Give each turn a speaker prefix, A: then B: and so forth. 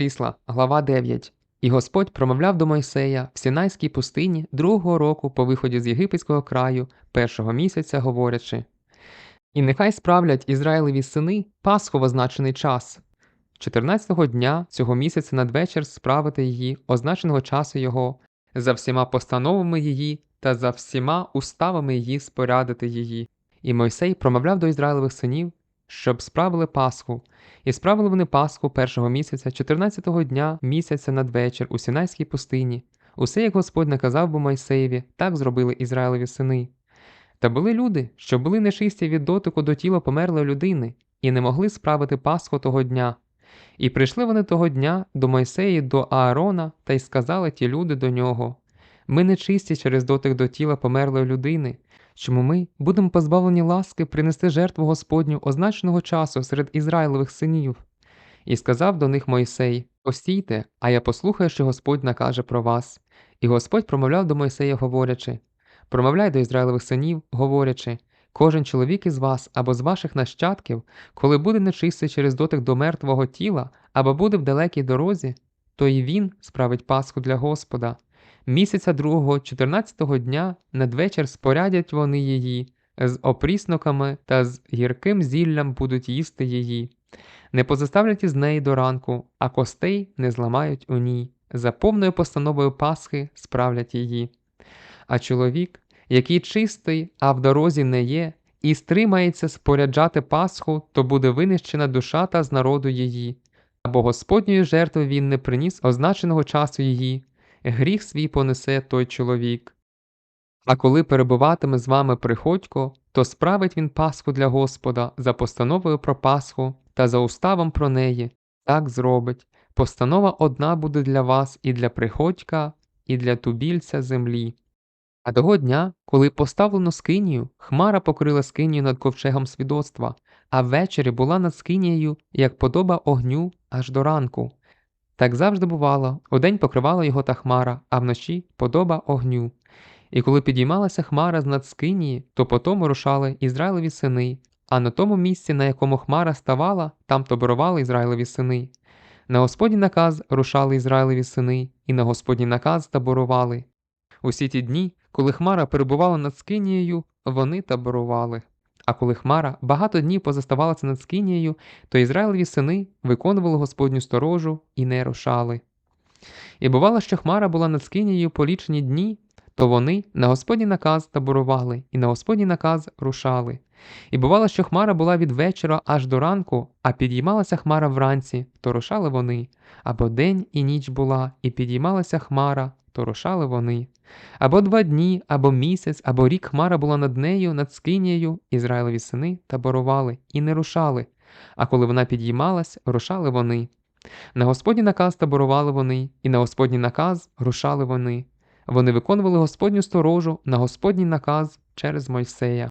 A: Числа, глава 9. І Господь промовляв до Мойсея в Сінайській пустині другого року по виході з єгипетського краю, першого місяця, говорячи: І нехай справлять Ізраїлеві сини Пасху в означений час. 14-го дня цього місяця надвечір справити її, означеного часу його, за всіма постановами її та за всіма уставами її спорядити її. І Мойсей промовляв до Ізраїлевих синів, щоб справили Пасху, і справили вони Пасху першого місяця, 14-го дня місяця надвечір у Сінайській пустині. Усе, як Господь наказав би Мойсеєві, так зробили Ізраїлеві сини. Та були люди, що були нечисті від дотику до тіла померлої людини, і не могли справити Пасху того дня. І прийшли вони того дня до Мойсеї, до Аарона, та й сказали ті люди до нього: Ми нечисті через дотик до тіла померлої людини, чому ми будемо позбавлені ласки принести жертву Господню означеного часу серед Ізраїлевих синів. І сказав до них Мойсей: Постійте, а я послухаю, що Господь накаже про вас. І Господь промовляв до Мойсея, говорячи: Промовляй до Ізраїлевих синів, говорячи: Кожен чоловік із вас або з ваших нащадків, коли буде нечистий через дотик до мертвого тіла, або буде в далекій дорозі, то і він справить Пасху для Господа. Місяця другого, 14-го дня надвечір спорядять вони її, з опрісноками та з гірким зіллям будуть їсти її. Не позаставлять із неї до ранку, а костей не зламають у ній. За повною постановою Пасхи справлять її. А чоловік, який чистий, а в дорозі не є, і стримається споряджати Пасху, то буде винищена душа та з народу її, або Господньої жертви він не приніс означеного часу її, гріх свій понесе той чоловік. А коли перебуватиме з вами приходько, то справить він Пасху для Господа за постановою про Пасху та за уставом про неї, так зробить. Постанова одна буде для вас і для приходька, і для тубільця землі. А того дня, коли поставлено скинію, хмара покрила скинію над ковчегом свідоцтва, а ввечері була над скинією, як подоба огню аж до ранку. Так завжди бувало, удень покривала його та хмара, а вночі подоба огню. І коли підіймалася хмара з над скинії, то по тому рушали Ізраїлеві сини, а на тому місці, на якому хмара ставала, там таборували Ізраїлеві сини. На Господній наказ рушали Ізраїлеві сини, і на Господній наказ таборували. Усі ті дні, коли хмара перебувала над скинією, вони таборували. А коли хмара багато днів позаставалася над скинією, то Ізраїлеві сини виконували Господню сторожу і не рушали. І бувало, що хмара була над скинією полічені дні, то вони на Господній наказ таборували і на Господній наказ рушали. І бувало, що хмара була від вечора аж до ранку, а підіймалася хмара вранці, то рушали вони, або день і ніч була, і підіймалася хмара, то рушали вони. Або два дні, або місяць, або рік хмара була над нею, над скинією, Ізраїлеві сини таборували і не рушали. А коли вона підіймалась, рушали вони. На Господній наказ таборували вони, і на Господній наказ рушали вони. Вони виконували Господню сторожу на Господній наказ через Мойсея.